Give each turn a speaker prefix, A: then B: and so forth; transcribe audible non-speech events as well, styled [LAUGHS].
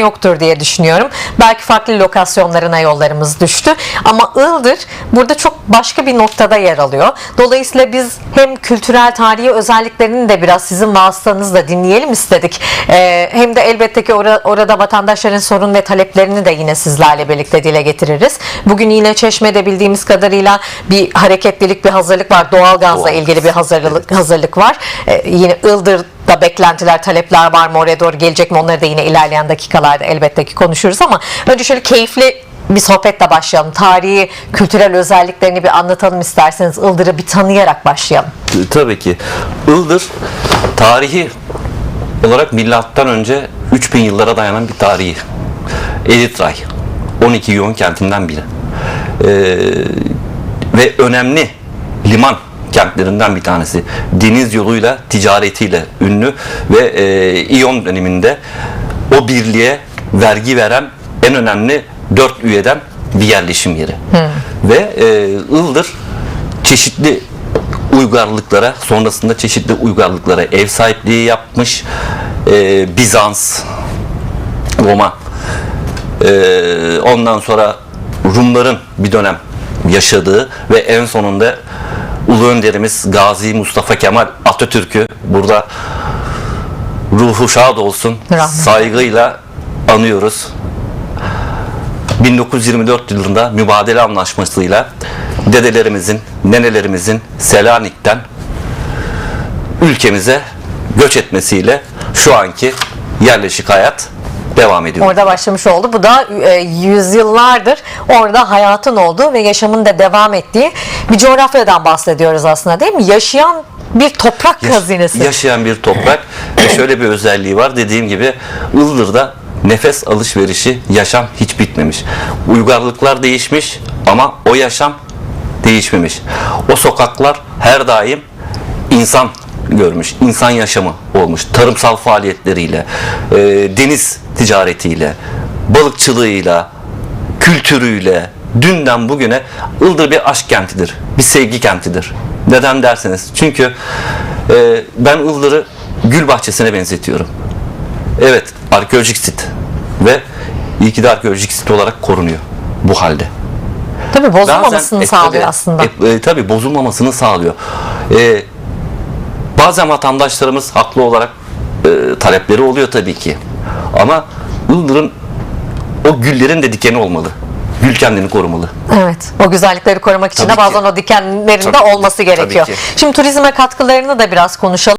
A: yoktur diye düşünüyorum. Belki farklı lokasyonlarına yollarımız düştü. Ama Ildır burada çok başka bir noktada yer alıyor. Dolayısıyla biz hem kültürel tarihi özelliklerini de biraz sizin vasıtanızla dinleyelim istedik. Ee, hem de elbette ki ora- orada vatandaşların sorun ve taleplerini de yine sizlerle birlikte dile getiririz. Bugün yine Çeşme'de bildiğimiz kadarıyla bir hareketlilik, bir hazırlık var. Doğalgazla
B: Doğal.
A: ilgili bir hazırlık hazırlık var. Ee, yine Ildır'da beklentiler, talepler var mı? Oraya doğru gelecek mi? Onları da yine ilerleyen dakikalarda elbette ki konuşuruz ama önce şöyle keyifli bir sohbetle başlayalım. Tarihi, kültürel özelliklerini bir anlatalım isterseniz. Ildır'ı bir tanıyarak başlayalım.
B: T- Tabii ki. Ildır tarihi olarak milattan önce 3000 yıllara dayanan bir tarihi. Eritray. 12 yoğun kentinden biri. Ee, ve önemli liman kentlerinden bir tanesi. Deniz yoluyla, ticaretiyle ünlü ve e, İyon döneminde o birliğe vergi veren en önemli dört üyeden bir yerleşim yeri. Ve e, Ildır çeşitli uygarlıklara sonrasında çeşitli uygarlıklara ev sahipliği yapmış Ee, Bizans Roma ee, ondan sonra Rumların bir dönem yaşadığı ve en sonunda Ulu Önderimiz Gazi Mustafa Kemal Atatürk'ü burada ruhu şad olsun
A: Rahmet.
B: saygıyla anıyoruz. 1924 yılında mübadele anlaşmasıyla dedelerimizin, nenelerimizin Selanik'ten ülkemize göç etmesiyle şu anki yerleşik hayat devam ediyor.
A: Orada başlamış oldu. Bu da e, yüzyıllardır orada hayatın olduğu ve yaşamın da devam ettiği bir coğrafyadan bahsediyoruz aslında değil mi? Yaşayan bir toprak
B: Yaş-
A: hazinesi.
B: Yaşayan bir toprak [LAUGHS] ve şöyle bir özelliği var. Dediğim gibi Ildır'da nefes alışverişi, yaşam hiç bitmemiş. Uygarlıklar değişmiş ama o yaşam değişmemiş. O sokaklar her daim insan görmüş, insan yaşamı olmuş. Tarımsal faaliyetleriyle, e, deniz ticaretiyle, balıkçılığıyla, kültürüyle, dünden bugüne Ildır bir aşk kentidir, bir sevgi kentidir. Neden derseniz, çünkü e, ben Ildır'ı gül bahçesine benzetiyorum. Evet, arkeolojik sit ve iyi ki de arkeolojik sit olarak korunuyor bu halde.
A: Tabii bozulmamasını
B: e,
A: sağlıyor
B: tabii,
A: aslında.
B: e, e, tabii bozulmamasını sağlıyor. E, bazen vatandaşlarımız haklı olarak e, talepleri oluyor tabii ki. Ama Ildır'ın o güllerin de dikeni olmalı. Gül kendini korumalı.
A: Evet. O güzellikleri korumak için
B: Tabii
A: de bazen
B: ki.
A: o dikenlerin de
B: Tabii ki,
A: olması gerekiyor.
B: ki.
A: Şimdi turizme katkılarını da biraz konuşalım.